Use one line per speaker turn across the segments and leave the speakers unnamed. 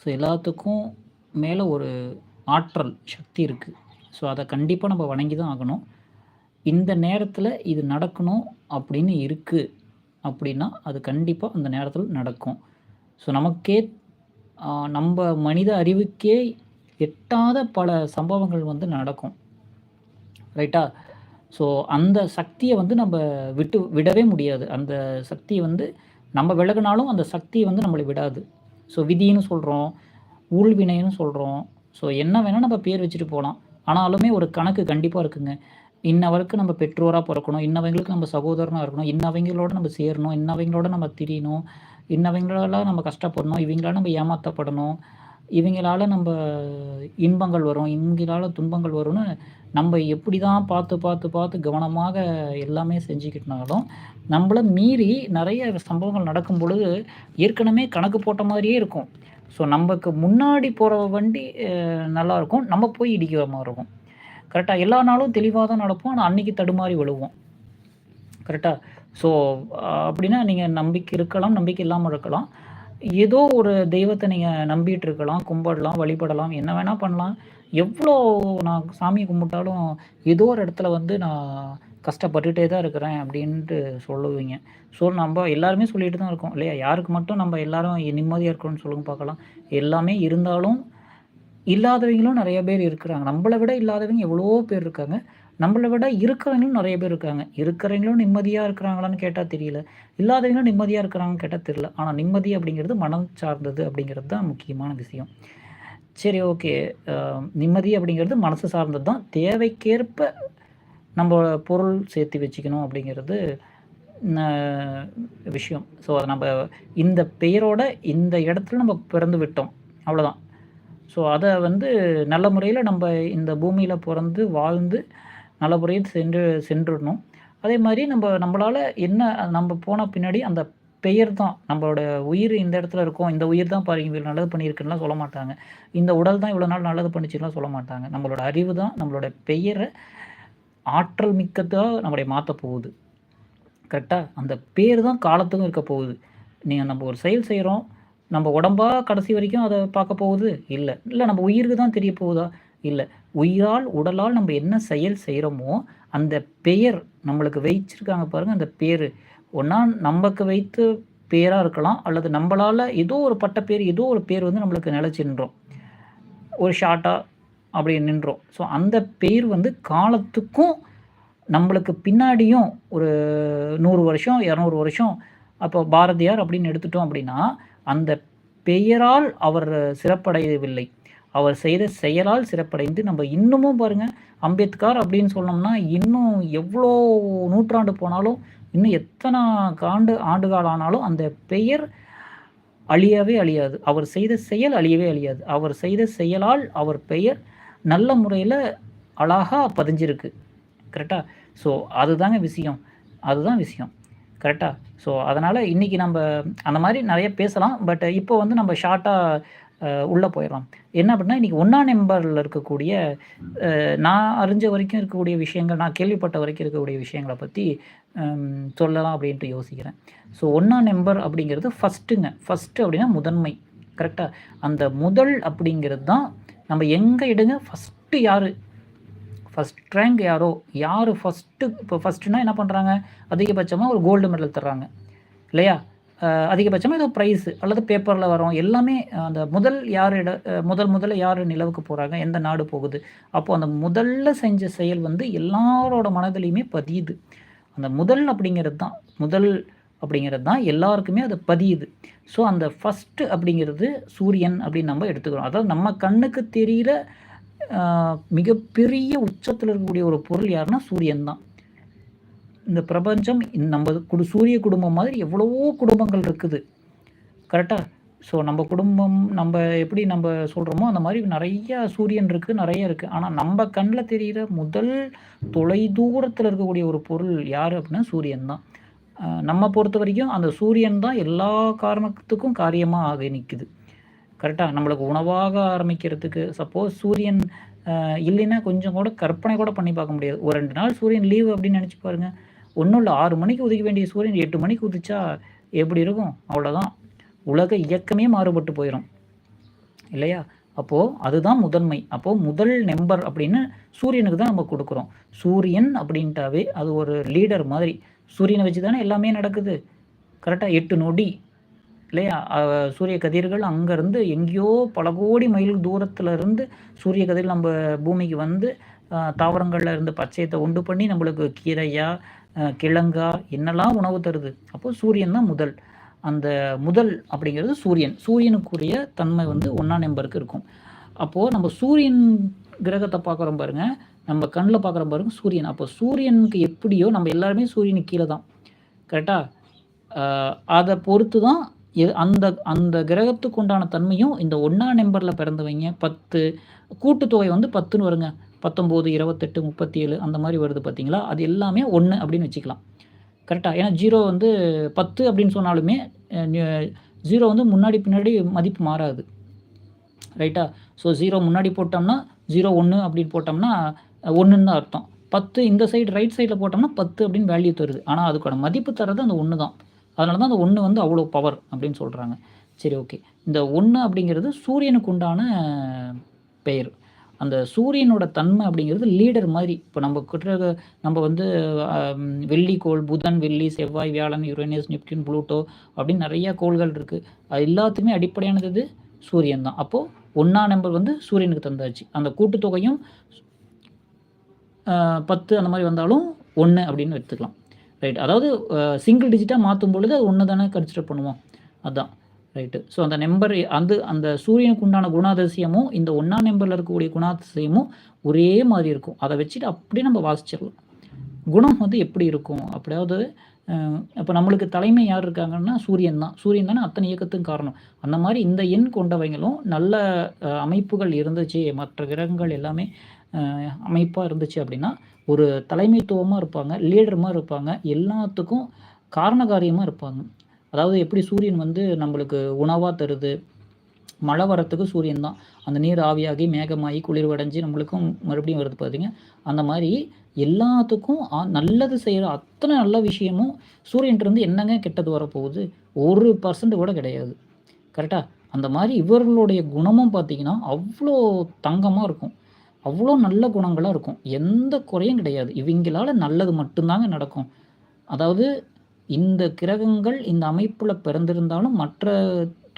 So எல்லாத்துக்கும் மேலே ஒரு ஆற்றல் சக்தி இருக்குது ஸோ அதை கண்டிப்பாக நம்ம வணங்கி தான் ஆகணும். இந்த நேரத்தில் இது நடக்கணும் அப்படின்னு இருக்குது அப்படின்னா அது கண்டிப்பாக அந்த நேரத்தில் நடக்கும். ஸோ நமக்கே நம்ம மனித அறிவுக்கே எட்டாத பல சம்பவங்கள் வந்து நடக்கும். ரைட்டா ஸோ அந்த சக்தியை வந்து நம்ம விட்டு விடவே முடியாது. அந்த சக்தியை வந்து நம்ம விலகினாலும் அந்த சக்தியை வந்து நம்மளை விடாது. ஸோ விதின்னு சொல்கிறோம் ஊழ்வினைன்னு சொல்கிறோம் ஸோ என்ன வேணால் நம்ம பேர் வச்சுட்டு போகலாம் ஆனாலுமே ஒரு கணக்கு கண்டிப்பாக இருக்குங்க. இன்னவருக்கு நம்ம பெற்றோராக பிறக்கணும் இன்னவங்களுக்கு நம்ம சகோதரனாக இருக்கணும் இன்னவங்களோட நம்ம சேரணும் இன்னவங்களோட நம்ம திரியணும் இன்னவங்களால நம்ம கஷ்டப்படணும் இவங்களால நம்ம ஏமாற்றப்படணும் இவங்களால நம்ம இன்பங்கள் வரும் இவங்களால துன்பங்கள் வரும்னு நம்ம எப்படி தான் பார்த்து பார்த்து பார்த்து கவனமாக எல்லாமே செஞ்சுக்கிட்டனாலும் நம்மளை மீறி நிறைய சம்பவங்கள் நடக்கும் பொழுது ஏற்கனவே கணக்கு போட்ட மாதிரியே இருக்கும். ஸோ நமக்கு முன்னாடி போகிற வண்டி நல்லாயிருக்கும் நம்ம போய் இடிக்கிற மாதிரி இருக்கும். கரெக்டாக எல்லா நாளும் தெளிவாக தான் நடப்போம். ஆனால் அன்றைக்கி தடுமாறி விழுவோம். கரெக்டாக ஸோ அப்படின்னா நீங்கள் நம்பிக்கை இருக்கலாம் நம்பிக்கை இல்லாமல் இருக்கலாம். ஏதோ ஒரு தெய்வத்தை நீங்கள் நம்பிட்டு இருக்கலாம் கும்பிடலாம் வழிபடலாம் என்ன வேணால் பண்ணலாம். எவ்வளோ நான் சாமி கும்பிட்டாலும் ஏதோ ஒரு இடத்துல வந்து நான் கஷ்டப்பட்டுட்டே தான் இருக்கிறேன் அப்படின்ட்டு சொல்லுவீங்க. ஸோ நம்ம எல்லாருமே சொல்லிட்டு தான் இருக்கோம் இல்லையா? யாருக்கு மட்டும் நம்ம எல்லாரும் நிம்மதியாக இருக்கணும்னு சொல்லுங்க பார்க்கலாம். எல்லாமே இருந்தாலும் இல்லாதவங்களும் நிறைய பேர் இருக்கிறாங்க. நம்மளை விட இல்லாதவங்க எவ்வளோ பேர் இருக்காங்க. நம்மளை விட இருக்கிறவங்களும் நிறைய பேர் இருக்காங்க. இருக்கிறவங்களும் நிம்மதியாக இருக்கிறாங்களான்னு கேட்டால் தெரியல. இல்லாதவங்களும் நிம்மதியாக இருக்கிறாங்கன்னு கேட்டால் தெரியல. ஆனால் நிம்மதி அப்படிங்கிறது மனம் சார்ந்தது அப்படிங்கிறது தான் முக்கியமான விஷயம். சரி ஓகே. நிம்மதி அப்படிங்கிறது மனசு சார்ந்தது தான். தேவைக்கேற்ப நம்ம பொருள் சேர்த்து வச்சுக்கணும் அப்படிங்கிறது விஷயம். ஸோ அதை நம்ம இந்த பெயரோட இந்த இடத்துல நம்ம பிறந்து விட்டோம். அவ்வளோதான் ஸோ அதை வந்து நல்ல முறையில் நம்ம இந்த பூமியில் பிறந்து வாழ்ந்து நல்ல முறையில் சென்று சென்றுடணும். அதே மாதிரி நம்ம நம்மளால் என்ன நம்ம போன பின்னாடி அந்த பெயர் தான் நம்மளோட உயிர் இந்த இடத்துல இருக்கும் இந்த உயிர் தான் பாருங்க இவ்வளோ நல்லது பண்ணியிருக்குன்னா சொல்ல மாட்டாங்க. இந்த உடல் தான் இவ்வளோ நாள் நல்லது பண்ணிச்சுலாம் சொல்ல மாட்டாங்க. நம்மளோட அறிவு தான் நம்மளோட பெயரை ஆற்றல் மிக்கதாக நம்மளை மாற்ற போகுது. கரெக்டாக அந்த பேர் தான் காலத்துக்கும் இருக்க போகுது. நீங்கள் நம்ம ஒரு செயல் செய்கிறோம் நம்ம உடம்பா கடைசி வரைக்கும் அதை பார்க்க போகுது? இல்லை. இல்லை நம்ம உயிருக்கு தான் தெரிய போகுதா? இல்லை. உயிரால் உடலால் நம்ம என்ன செயல் செய்கிறோமோ அந்த பெயர் நம்மளுக்கு வைச்சிருக்காங்க பாருங்கள் அந்த பேர். ஒன்றா நமக்கு வைத்து பேராக இருக்கலாம் அல்லது நம்மளால் ஏதோ ஒரு பட்ட பேர் ஏதோ ஒரு பேர் வந்து நம்மளுக்கு நிலச்சி நின்றோம். ஒரு ஷார்ட்டாக அப்படி நின்றோம். ஸோ அந்த பேர் வந்து காலத்துக்கும் நம்மளுக்கு பின்னாடியும் ஒரு நூறு வருஷம் இரநூறு வருஷம் அப்போ பாரதியார் அப்படின்னு எடுத்துட்டோம் அப்படின்னா அந்த பெயரால் அவர் சிறப்படையவில்லை. அவர் செய்த செயலால் சிறப்படைந்து நம்ம இன்னமும் பாருங்கள் அம்பேத்கர் அப்படின்னு சொன்னோம்னா இன்னும் எவ்வளோ நூற்றாண்டு போனாலும் இன்னும் எத்தனை ஆண்டு ஆண்டுகால் ஆனாலும் அந்த பெயர் அழியவே அழியாது. அவர் செய்த செயல் அழியவே அழியாது. அவர் செய்த செயலால் அவர் பெயர் நல்ல முறையில் அழகாக பதிஞ்சிருக்கு. கரெக்டாக ஸோ அதுதாங்க விஷயம். அதுதான் விஷயம். கரெக்டாக ஸோ அதனால் இன்றைக்கி நம்ம அந்த மாதிரி நிறைய பேசலாம். பட் இப்போ வந்து நம்ம ஷார்ட்டாக உள்ளே போயிடலாம். என்ன அப்படின்னா இன்றைக்கி ஒன்றா நம்பரில் இருக்கக்கூடிய நான் அறிஞ்ச வரைக்கும் இருக்கக்கூடிய விஷயங்கள் நான் கேள்விப்பட்ட வரைக்கும் இருக்கக்கூடிய விஷயங்களை பற்றி சொல்லலாம் அப்படின்ட்டு யோசிக்கிறேன். ஸோ ஒன்றா நம்பர் அப்படிங்கிறது ஃபஸ்ட்டுங்க ஃபஸ்ட்டு அப்படின்னா முதன்மை. கரெக்டாக அந்த முதல் அப்படிங்கிறது தான் நம்ம எங்கே எடுங்க? ஃபஸ்ட்டு யார்? ஃபஸ்ட் ரேங்க் யாரோ? யார் ஃபஸ்ட்டு இப்போ ஃபஸ்ட்டுனா என்ன பண்ணுறாங்க அதிகபட்சமாக ஒரு கோல்டு மெடல் தர்றாங்க. இல்லையா? அதிகபட்சமாக ஏதோ ப்ரைஸ் அல்லது பேப்பரில் வரும். எல்லாமே அந்த முதல் யார் இட முதல் முதல்ல யார் நிலவுக்கு போகிறாங்க எந்த நாடு போகுது அப்போது அந்த முதல்ல செஞ்ச செயல் வந்து எல்லாரோட மனதிலையுமே பதியுது. அந்த முதல் அப்படிங்கிறது தான் முதல் அப்படிங்கிறது தான் எல்லாருக்குமே அது பதியுது. ஸோ அந்த ஃபஸ்ட்டு அப்படிங்கிறது சூரியன் அப்படின்னு நம்ம எடுத்துக்கிறோம். அதாவது நம்ம கண்ணுக்கு தெரிகிற மிகப்பெரிய உச்சத்தில் இருக்கக்கூடிய ஒரு பொருள் யாருன்னா சூரியன் தான். இந்த பிரபஞ்சம் நம்ம குடு சூரிய குடும்பம் மாதிரி எவ்வளவோ குடும்பங்கள் இருக்குது. கரெக்டாக ஸோ நம்ம குடும்பம் நம்ம எப்படி நம்ம சொல்கிறோமோ அந்த மாதிரி நிறைய சூரியன் இருக்குது நிறைய இருக்குது ஆனால் நம்ம கண்ணில் தெரிகிற முதல் தொலை தூரத்தில் இருக்கக்கூடிய ஒரு பொருள் யார் அப்படின்னா சூரியன் தான். நம்ம பொறுத்த வரைக்கும் அந்த சூரியன் தான் எல்லா காரணத்துக்கும் காரியமாக ஆக நிற்குது கரெக்டாக நம்மளுக்கு உணவாக ஆரம்பிக்கிறதுக்கு சப்போஸ் சூரியன் இல்லைன்னா கொஞ்சம் கூட கற்பனை கூட பண்ணி பார்க்க முடியாது. ஒரு ரெண்டு நாள் சூரியன் லீவு அப்படின்னு நினச்சி பாருங்கள் ஒன்றும் இல்லை ஆறு மணிக்கு உதிக்க வேண்டிய சூரியன் எட்டு மணிக்கு உதிச்சா எப்படி இருக்கும்? அவ்வளோதான் உலக இயக்கமே மாறுபட்டு போயிடும் இல்லையா? அப்போது அதுதான் முதன்மை. அப்போது முதல் நம்பர் அப்படின்னு சூரியனுக்கு தான் நம்ம கொடுக்குறோம். சூரியன் அப்படின்ட்டாவே அது ஒரு லீடர் மாதிரி. சூரியனை வச்சு தானே எல்லாமே நடக்குது. கரெக்டாக எட்டு நொடி. இல்லையா? சூரிய கதிர்கள் அங்கேருந்து எங்கேயோ பல கோடி மைல் தூரத்தில் இருந்து சூரிய கதிர் நம்ம பூமிக்கு வந்து தாவரங்களில் இருந்து பச்சையத்தை உண்டு பண்ணி நம்மளுக்கு கீரையாக கிழங்கா என்னெல்லாம் உணவு தருது? அப்போது சூரியன் தான் முதல். அந்த முதல் அப்படிங்கிறது சூரியன். சூரியனுக்குரிய தன்மை வந்து ஒன்றாம் நம்பருக்கு இருக்கும். அப்போது நம்ம சூரியன் கிரகத்தை பார்க்குறோம் பாருங்க. நம்ம கண்ணில் பார்க்குறோம் பாருங்க சூரியன். அப்போ சூரியனுக்கு எப்படியோ நம்ம எல்லாருமே சூரியனுக்கு கீழே தான். கரெக்டாக அதை பொறுத்து தான் அந்த அந்த கிரகத்துக்கு உண்டான தன்மையும் இந்த ஒன்றாம் நம்பரில் பிறந்தவங்க. பத்து கூட்டுத்தொகை வந்து பத்துன்னு வருங்க. பத்தொம்போது இருபத்தெட்டு முப்பத்தி ஏழு அந்த மாதிரி வருது பார்த்தீங்களா? அது எல்லாமே ஒன்று அப்படின்னு வச்சுக்கலாம். கரெக்டாக ஏன்னா ஜீரோ வந்து பத்து அப்படின்னு சொன்னாலுமே ஜீரோ வந்து முன்னாடி பின்னாடி மதிப்பு மாறாது. ரைட்டா ஸோ ஜீரோ முன்னாடி போட்டோம்னா ஜீரோ ஒன்று அப்படின்னு போட்டோம்னா ஒன்றுன்னு தான் அர்த்தம். பத்து இந்த சைடு ரைட் சைடில் போட்டோம்னா பத்து அப்படின்னு வேல்யூ தருது. ஆனால் அதுக்கான மதிப்பு தர்றது அந்த ஒன்று தான். அதனால தான் அந்த ஒன்று வந்து அவ்வளோ பவர் அப்படின்னு சொல்கிறாங்க சரி ஓகே இந்த ஒன்று அப்படிங்கிறது சூரியனுக்கு உண்டான பெயர். அந்த சூரியனோட தன்மை அப்படிங்கிறது லீடர் மாதிரி. இப்போ நம்ம கிட்ட நம்ம வந்து வெள்ளிக்கோள் புதன் வெள்ளி செவ்வாய் வியாழன் யுரேனியஸ் நிப்டின் புளூட்டோ அப்படின்னு நிறையா கோள்கள் இருக்குது அது எல்லாத்துக்குமே அடிப்படையானது சூரியன் தான். அப்போது ஒன்றா நம்பர் வந்து சூரியனுக்கு தந்தாச்சு. அந்த கூட்டுத்தொகையும் பத்து அந்த மாதிரி வந்தாலும் ஒன்று அப்படின்னு எடுத்துக்கலாம். ரைட் அதாவது சிங்கிள் டிஜிட்டாக மாற்றும் பொழுது அது ஒன்று தானே கன்சிடர் பண்ணுவோம். அதுதான் ரைட்டு ஸோ அந்த நம்பர் அந்த அந்த சூரியனுக்கு உண்டான குணாதிசயமும் இந்த ஒன்றாம் நம்பரில் இருக்கக்கூடிய குணாதிசயமும் ஒரே மாதிரி இருக்கும். அதை வச்சுட்டு அப்படியே நம்ம வாசிச்சிடலாம். குணம் வந்து எப்படி இருக்கும்? அப்படியாவது இப்போ நம்மளுக்கு தலைமை யார் இருக்காங்கன்னா சூரியன் தான். சூரியன் தானே அத்தனை இயக்கத்துக்கும் காரணம். அந்த மாதிரி இந்த எண் கொண்டவங்களும் நல்ல அமைப்புகள் இருந்துச்சு. மற்ற கிரகங்கள் எல்லாமே அமைப்பாக இருந்துச்சு அப்படின்னா ஒரு தலைமைத்துவமாக இருப்பாங்க லீடருமாக இருப்பாங்க. எல்லாத்துக்கும் காரணகாரியமாக இருப்பாங்க. அதாவது எப்படி சூரியன் வந்து நம்மளுக்கு உணவாக தருது? மழை வரத்துக்கு சூரியன் தான். அந்த நீர் ஆவியாகி மேகமாகி குளிர்வடைஞ்சு நம்மளுக்கும் மறுபடியும் வருது பார்த்தீங்க அந்த மாதிரி எல்லாத்துக்கும் நல்லது செய்கிற அத்தனை நல்ல விஷயமும் சூரியன்ட்டு என்னங்க கெட்டது வரப்போகுது? ஒரு பர்சன்ட் கூட கிடையாது. கரெக்டாக அந்த மாதிரி இவர்களுடைய குணமும் பார்த்தீங்கன்னா அவ்வளோ தங்கமாக இருக்கும். அவ்வளோ நல்ல குணங்களாக இருக்கும். எந்த குறையும் கிடையாது. இவங்களால் நல்லது மட்டும்தாங்க நடக்கும். அதாவது இந்த கிரகங்கள் இந்த அமைப்பில் பிறந்திருந்தாலும் மற்ற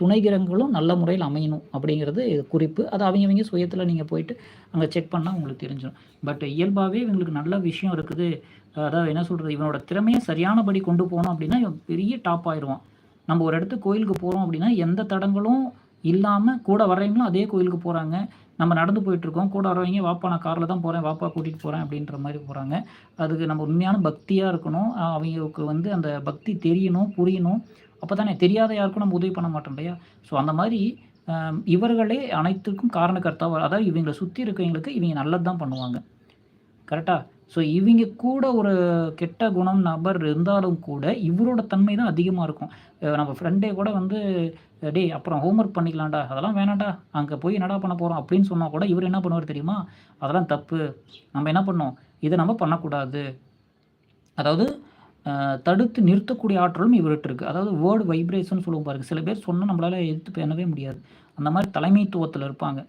துணை கிரகங்களும் நல்ல முறையில் அமையணும் அப்படிங்கிறது குறிப்பு. அது அவங்க அவங்க சுயத்தில் நீங்கள் போயிட்டு அங்கே செக் பண்ணால் உங்களுக்கு தெரிஞ்சிடும். பட் இயல்பாகவே இவங்களுக்கு நல்ல விஷயம் இருக்குது. அதாவது என்ன சொல்கிறது இவனோட திறமையை சரியானபடி கொண்டு போனோம் அப்படின்னா இவன் பெரிய டாப் ஆயிடுவான் நம்ம ஒரு இடத்துக்கு கோயிலுக்கு போகிறோம் அப்படின்னா எந்த தடங்களும் இல்லாமல் கூட வர்றவங்களும் அதே கோயிலுக்கு போகிறாங்க நம்ம நடந்து போயிட்டுருக்கோம். கூட வரவங்க வாப்பா நான் காரில் தான் போகிறேன் வாப்பா கூட்டிகிட்டு போகிறேன் அப்படின்ற மாதிரி போகிறாங்க அதுக்கு நம்ம உண்மையான பக்தியாக இருக்கணும். அவங்களுக்கு வந்து அந்த பக்தி தெரியணும் புரியணும். அப்போ தானே தெரியாத யாருக்கும் நம்ம உதவி பண்ண மாட்டோம் இல்லையா? ஸோ அந்த மாதிரி இவர்களே அனைத்துக்கும் காரணக்கர்த்தாவாக அதாவது இவங்களை சுற்றி இருக்கவங்களுக்கு இவங்க நல்லது தான் பண்ணுவாங்க. கரெக்டாக ஸோ இவங்க கூட ஒரு கெட்ட குணம் நபர் இருந்தாலும் கூட இவரோட தன்மை தான் அதிகமாக இருக்கும். நம்ம ஃப்ரெண்டே கூட வந்து டே அப்புறம் ஹோம்ஒர்க் பண்ணிக்கலாம்டா. அதெல்லாம் வேணாண்டா அங்கே போய் என்னடா பண்ண போகிறோம் அப்படின்னு சொன்னால் கூட இவர் என்ன பண்ணுவார் தெரியுமா? அதெல்லாம் தப்பு. நம்ம என்ன பண்ணோம்? இதை நம்ம பண்ணக்கூடாது. அதாவது தடுத்து நிறுத்தக்கூடிய ஆற்றலும் இவர்கிட்ட இருக்குது அதாவது வேர்டு வைப்ரேஷன் சொல்லுவோம் பாருங்கள் சில பேர் சொன்னால் நம்மளால் எதிர்த்து பண்ணவே முடியாது. அந்த மாதிரி தலைமைத்துவத்தில் இருப்பாங்க.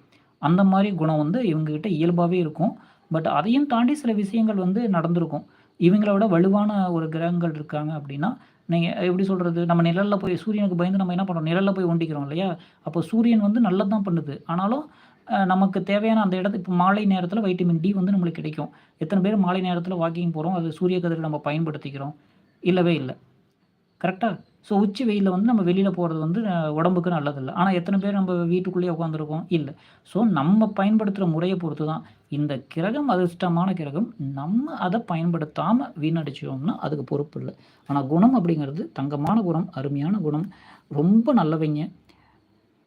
அந்த மாதிரி குணம் வந்து இவங்ககிட்ட இயல்பாகவே இருக்கும். பட் அதையும் தாண்டி சில விஷயங்கள் வந்து நடந்திருக்கும். இவங்கள விட வலுவான ஒரு கிரகங்கள் இருக்காங்க அப்படின்னா நீங்கள் எப்படி சொல்கிறது நம்ம நிழலில் போய் சூரியனுக்கு பயந்து நம்ம என்ன பண்ணுறோம் நிழலில் போய் ஒண்டிக்கிறோம் இல்லையா? அப்போ சூரியன் வந்து நல்லது தான் பண்ணுது. ஆனாலும் நமக்கு தேவையான அந்த இடத்து இப்போ மாலை நேரத்தில் வைட்டமின் டி வந்து நம்மளுக்கு கிடைக்கும். எத்தனை பேர் மாலை நேரத்தில் வாக்கிங் போகிறோம் அது சூரிய கதிரை நம்ம பயன்படுத்திக்கிறோம். இல்லவே இல்லை. கரெக்டாக ஸோ உச்சி வெயிலில் வந்து நம்ம வெளியில் போகிறது வந்து உடம்புக்கு நல்லதில்லை. ஆனால் எத்தனை பேர் நம்ம வீட்டுக்குள்ளேயே உட்காந்துருக்கோம் இல்லை. ஸோ நம்ம பயன்படுத்துகிற முறையை பொறுத்து தான் இந்த கிரகம் அதிர்ஷ்டமான கிரகம் நம்ம அதை பயன்படுத்தாமல் வீணடிச்சோம்னா அதுக்கு பொறுப்பு இல்லை. ஆனால் குணம் அப்படிங்கிறது தங்கமான குணம் அருமையான குணம். ரொம்ப நல்லவங்க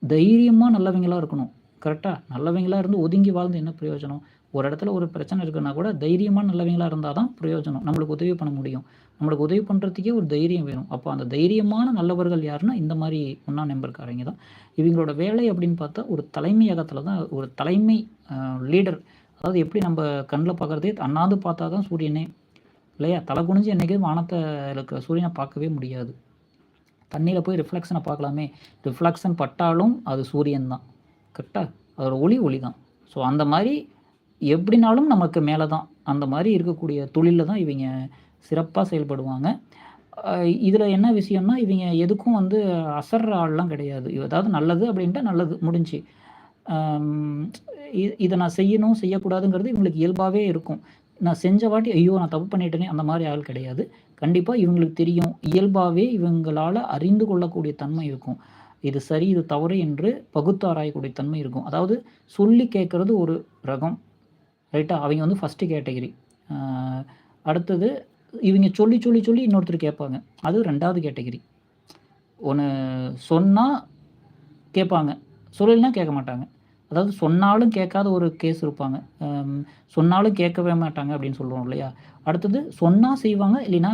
தைரியமாக நல்லவங்களாக இருக்கணும். கரெக்டாக நல்லவங்களாக இருந்து ஒதுங்கி வாழ்ந்து என்ன பிரயோஜனம்? ஒரு இடத்துல ஒரு பிரச்சனை இருக்குன்னா கூட தைரியமாக நல்லவங்களாக இருந்தால் தான் பிரயோஜனம். நம்மளுக்கு உதவி பண்ண முடியும். நம்மளுக்கு உதவி பண்ணுறதுக்கே ஒரு தைரியம் வேணும். அப்போ அந்த தைரியமான நல்லவர்கள் யாருன்னா இந்த மாதிரி ஒன்றா நம்பர்காரங்க தான். இவங்களோட வேலை அப்படின்னு பார்த்தா ஒரு தலைமையகத்தில் தான் ஒரு தலைமை லீடர் அதாவது எப்படி நம்ம கண்ணில் பார்க்குறதே அண்ணாந்து பார்த்தா தான் சூரியனே. இல்லையா? தலை குனிஞ்சு என்றைக்கும் வானத்தை இருக்கிற சூரியனை பார்க்கவே முடியாது. தண்ணியில் போய் ரிஃப்ளெக்ஷனை பார்க்கலாமே. ரிஃப்ளெக்ஷன் பட்டாலும் அது சூரியன் தான். கரெக்டாக அதோட ஒளி ஒளி தான். ஸோ அந்த மாதிரி எப்படினாலும் நமக்கு மேலே தான். அந்த மாதிரி இருக்கக்கூடிய தொழிலில் தான் இவங்க சிறப்பாக செயல்படுவாங்க. இதில் என்ன விஷயம்னா, இவங்க எதுக்கும் வந்து அசர்ற ஆள்லாம் கிடையாது. ஏதாவது நல்லது அப்படின்ட்டு நல்லது முடிஞ்சுச்சு. இதை நான் செய்யணும், செய்யக்கூடாதுங்கிறது இவங்களுக்கு இயல்பாகவே இருக்கும். நான் செஞ்ச வாட்டி, ஐயோ! நான் தப்பு பண்ணிட்டேனே அந்த மாதிரி ஆள் கிடையாது. கண்டிப்பாக இவங்களுக்கு தெரியும். இயல்பாகவே இவங்களால் அறிந்து கொள்ளக்கூடிய தன்மை இருக்கும். இது சரி, இது தவறு என்று பகுத்தாராயக்கூடிய தன்மை இருக்கும். அதாவது சொல்லி கேட்குறது ஒரு ரகம். ரைட்டா? அவங்க வந்து ஃபர்ஸ்ட்டு கேட்டகரி. அடுத்தது இவங்க சொல்லி, சொல்லி, சொல்லி இன்னொருத்தர் கேட்பாங்க. அது ரெண்டாவது கேட்டகரி. ஒன்று சொன்னால் கேட்பாங்க. சொல்லலைன்னா கேட்க மாட்டாங்க. அதாவது சொன்னாலும் கேட்காத ஒரு கேஸ் இருப்பாங்க. சொன்னாலும் கேட்கவே மாட்டாங்க அப்படின்னு சொல்லுவோம் இல்லையா? அடுத்தது சொன்னால் செய்வாங்க, இல்லைன்னா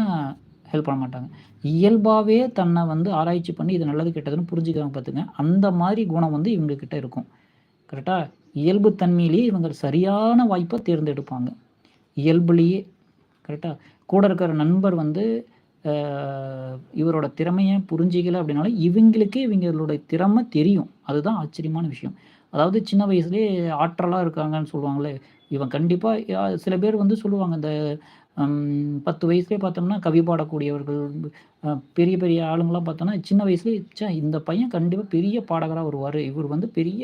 ஹெல்ப் பண்ண மாட்டாங்க. இயல்பாகவே தன்னை வந்து ஆராய்ச்சி பண்ணி இது நல்லது, கெட்டதுன்னு புரிஞ்சுக்கிறாங்க பார்த்துங்க அந்த மாதிரி குணம் வந்து இவங்கக்கிட்ட இருக்கும். கரெக்டாக இயல்பு தன்மையிலேயே இவங்க சரியான வாய்ப்பை தேர்ந்தெடுப்பாங்க. இயல்புலயே. கரெக்ட்டா? கூட இருக்கிற நண்பர் வந்து இவரோட திறமையை புரிஞ்சிக்கல அப்படின்னாலும், இவங்களுக்கே இவங்களோட திறமை தெரியும். அதுதான் ஆச்சரியமான விஷயம். அதாவது சின்ன வயசுலேயே ஆற்றலாக இருக்காங்கன்னு சொல்லுவாங்களே இவன் கண்டிப்பாக யா சில பேர் வந்து சொல்லுவாங்க. இந்த பத்து வயசுலேயே பார்த்தோம்னா, கவி பாடக்கூடியவர்கள், பெரிய பெரிய ஆளுங்களாம் பார்த்தோம்னா, சின்ன வயசுலேயே ச்சே! இந்த பையன் கண்டிப்பாக பெரிய பாடகராக வருவார் இவர் வந்து பெரிய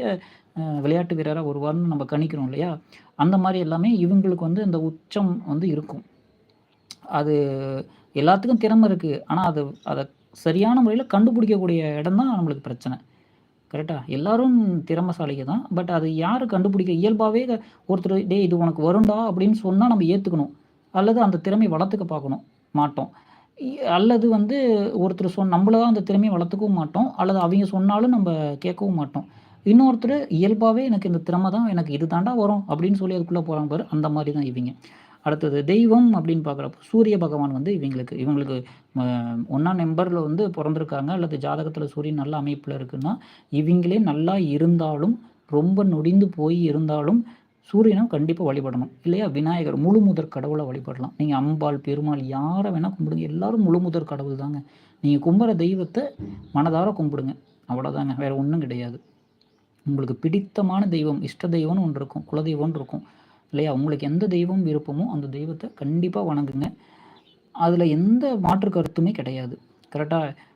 விளையாட்டு வீரராக வருவார்னு நம்ம கணிக்கிறோம் இல்லையா? அந்த மாதிரி எல்லாமே இவங்களுக்கு வந்து இந்த உச்சம் வந்து இருக்கும். அது எல்லாத்துக்கும் திறமை இருக்குது ஆனால் அது அதை சரியான முறையில் கண்டுபிடிக்கக்கூடிய இடம் தான் நம்மளுக்கு பிரச்சனை. கரெக்டாக எல்லாரும் திறமைசாலிக தான். பட் அது யாரு கண்டுபிடிக்க இயல்பாகவே ஒருத்தர் "டேய் இது உனக்கு வரும்டா" அப்படின்னு சொன்னால் நம்ம ஏற்றுக்கணும் அல்லது அந்த திறமை வளர்த்துக்க பார்க்கணும். மாட்டோம். அல்லது வந்து ஒருத்தர் சொன் நம்மளா அந்த திறமையை வளர்த்துக்கவும் மாட்டோம். அல்லது அவங்க சொன்னாலும் நம்ம கேட்கவும் மாட்டோம். இன்னொருத்தர் இயல்பாகவே எனக்கு இந்த திறமை தான், எனக்கு இது தாண்டா வரும் அப்படின்னு சொல்லி அதுக்குள்ளே போகிறாங்க பாரு, அந்த மாதிரி தான் இவங்க அடுத்தது தெய்வம் அப்படின்னு பார்க்குறப்போ, சூரிய பகவான் வந்து இவங்களுக்கு இவங்களுக்கு ஒன்றாம் நம்பரில் வந்து பிறந்திருக்காங்க அல்லது ஜாதகத்தில் சூரியன் நல்ல அமைப்பில் இருக்குன்னா, இவங்களே நல்லா இருந்தாலும், ரொம்ப நொடிந்து போய் இருந்தாலும், சூரியனும் கண்டிப்பாக வழிபடணும். இல்லையா? விநாயகர் முழு முதற் கடவுளை வழிபடலாம். நீங்கள் அம்பாள், பெருமாள் யாரை வேணால் கும்பிடுங்க. எல்லாரும் முழு முதற் கடவுள் தாங்க. நீங்கள் கும்புற தெய்வத்தை மனதார கும்பிடுங்க. அவ்வளோதாங்க. வேறு ஒன்றும் கிடையாது. உங்களுக்கு பிடித்தமான தெய்வம், இஷ்ட தெய்வம்னு ஒன்று இருக்கும். குலதெய்வம்னு இருக்கும். இல்லையா? உங்களுக்கு எந்த தெய்வம் விருப்பமோ, அந்த தெய்வத்தை கண்டிப்பாக வணங்குங்க. அதில் எந்த மாற்று கருத்துமே கிடையாது. கரெக்டாக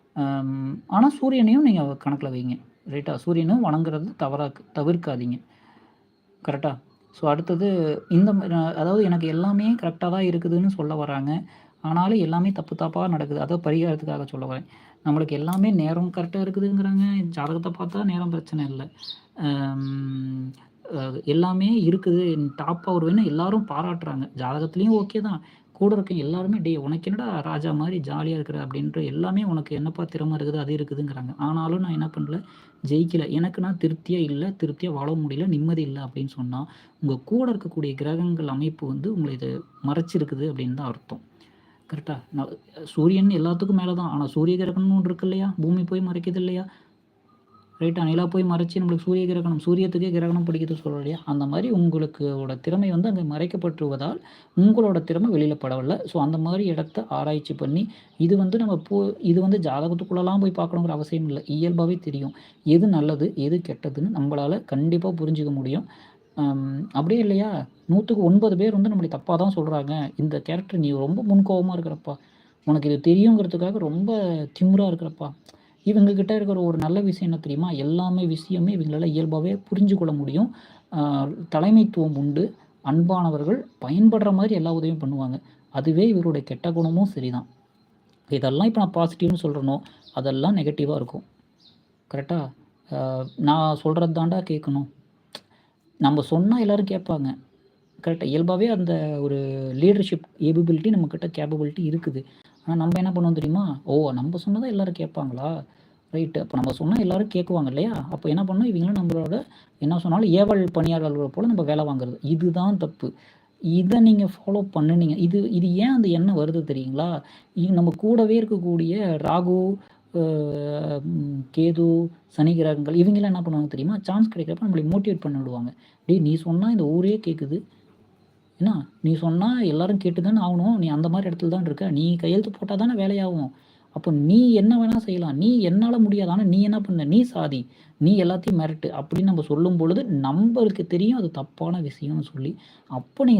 ஆனால் சூரியனையும் நீங்கள் கணக்கில் வைங்க. ரைட்டா? சூரியனும் வணங்குறது தவறா தவிர்க்காதீங்க. கரெக்டாக ஸோ அடுத்தது இந்த அதாவது எனக்கு எல்லாமே கரெக்டாக தான் இருக்குதுன்னு சொல்ல வராங்க. ஆனாலும் எல்லாமே தப்பு தப்பாக நடக்குது. அதான் பரிகாரத்துக்காக சொல்ல வரேன். நம்மளுக்கு எல்லாமே நேரம் கரெக்டாக இருக்குதுங்கிறாங்க. ஜாதகத்தை பார்த்தா நேரம் பிரச்சனை இல்லை எல்லாமே இருக்குது. ஒரு வேணுன்னால் எல்லாரும் பாராட்டுறாங்க. ஜாதகத்துலேயும் ஓகே தான். கூட இருக்க எல்லாருமே "டேய் உனக்கு என்னடா ராஜா மாதிரி ஜாலியாக இருக்கிற" அப்படின்ற எல்லாமே "உனக்கு என்னப்பா திறமை இருக்குது, அது இருக்குதுங்கிறாங்க." ஆனாலும் நான் என்ன பண்ணல, ஜெயிக்கல. எனக்கு நான் திருப்தியாக இல்லை திருப்தியாக வாழ முடியல, நிம்மதி இல்லை அப்படின்னு சொன்னால் உங்கள் கூட இருக்கக்கூடிய கிரகங்கள் அமைப்பு வந்து உங்களை இதை மறைச்சிருக்குது அப்படின்னு தான் அர்த்தம். கரெக்டாக நான் சூரியன் எல்லாத்துக்கும் மேலே தான். ஆனால் சூரிய கிரகணம்னு ஒன்று இருக்கு இல்லையா? பூமி போய் மறைக்குது இல்லையா? ரைட்டா? நிலா போய் மறைச்சு நம்மளுக்கு சூரிய கிரகணம் சூரியத்துக்கே கிரகணம் பிடிக்குது சொல்றோம் இல்லையா? அந்த மாதிரி உங்களுக்கோட திறமை வந்து அங்கே மறைக்கப்பட்டுருவதால், உங்களோட திறமை வெளியில் படவில்லை ஸோ அந்த மாதிரி இடத்த ஆராய்ச்சி பண்ணி, இது வந்து நம்ம போ இது வந்து ஜாதகத்துக்குள்ளெல்லாம் போய் பார்க்கணுங்கிற அவசியம் இல்லை இயல்பாகவே தெரியும். எது நல்லது, எது கெட்டதுன்னு நம்மளால் கண்டிப்பாக புரிஞ்சுக்க முடியும். அப்படியே இல்லையா? 100க்கு 9 பேர் வந்து நம்மளை தப்பாக தான் சொல்கிறாங்க இந்த கேரக்டர் நீ ரொம்ப முன்கோபமாக இருக்கிறப்பா. உனக்கு இது தெரியுங்கிறதுக்காக ரொம்ப திமுறாக இருக்கிறப்பா. இவங்கக்கிட்ட இருக்கிற ஒரு நல்ல விஷயம் என்ன தெரியுமா? எல்லாமே விஷயமே இவங்களால் இயல்பாகவே புரிஞ்சு கொள்ள முடியும். தலைமைத்துவம் உண்டு. அன்பானவர்கள். பயன்படுற மாதிரி எல்லா உதவியும் பண்ணுவாங்க. அதுவே இவருடைய கெட்ட குணமும் சரிதான். இதெல்லாம் இப்போ நான் பாசிட்டிவ்னு சொல்கிறனோ அதெல்லாம் நெகட்டிவாக இருக்கும். கரெக்டாக நான் சொல்கிறது தாண்டா கேட்கணும். நம்ம சொன்னால் எல்லோரும் கேட்பாங்க. கரெக்டாக இயல்பாகவே அந்த ஒரு லீடர்ஷிப் ஏபிலிட்டி நம்மக்கிட்ட கேப்பபிலிட்டி இருக்குது. ஆனால் நம்ம என்ன பண்ணுவோம் தெரியுமா? ஓ! நம்ம சொன்னதான் எல்லாரும் கேட்பாங்களா? ரைட்டு அப்போ நம்ம சொன்னால் எல்லாரும் கேட்குவாங்க இல்லையா? அப்போ என்ன பண்ணணும், இவங்களும் நம்மளோட என்ன சொன்னாலும் ஏவல் பணியாளர்கள் போல் நம்ம வேலை வாங்குறது. இதுதான் தப்பு. இதை நீங்கள் ஃபாலோ பண்ணுனீங்க. இது இது ஏன் அந்த எண்ணம் வருது தெரியுங்களா? இ நம்ம கூடவே இருக்கக்கூடிய ராகு, கேது, சனி கிரகங்கள் இவங்கெல்லாம் என்ன பண்ணுவாங்க தெரியுமா? சான்ஸ் கிடைக்கிறப்ப நம்மள மோட்டிவேட் பண்ணி விடுவாங்க. "டேய் நீ சொன்னால் இந்த ஊரே கேட்குது. என்ன? நீ சொன்னால் எல்லாரும் கேட்டு தானே ஆகணும் நீ அந்த மாதிரி இடத்துல தான் இருக்க. நீ கையெழுத்து போட்டால் தானே வேலையாகும். அப்போ நீ என்ன வேணால் செய்யலாம். நீ என்னால் முடியாது. ஆனால் நீ என்ன பண்ண? நீ சாதி. நீ எல்லாத்தையும் மிரட்டு அப்படின்னு நம்ம சொல்லும் பொழுது, நம்மளுக்கு தெரியும் அது தப்பான விஷயம்னு சொல்லி, அப்போ நீ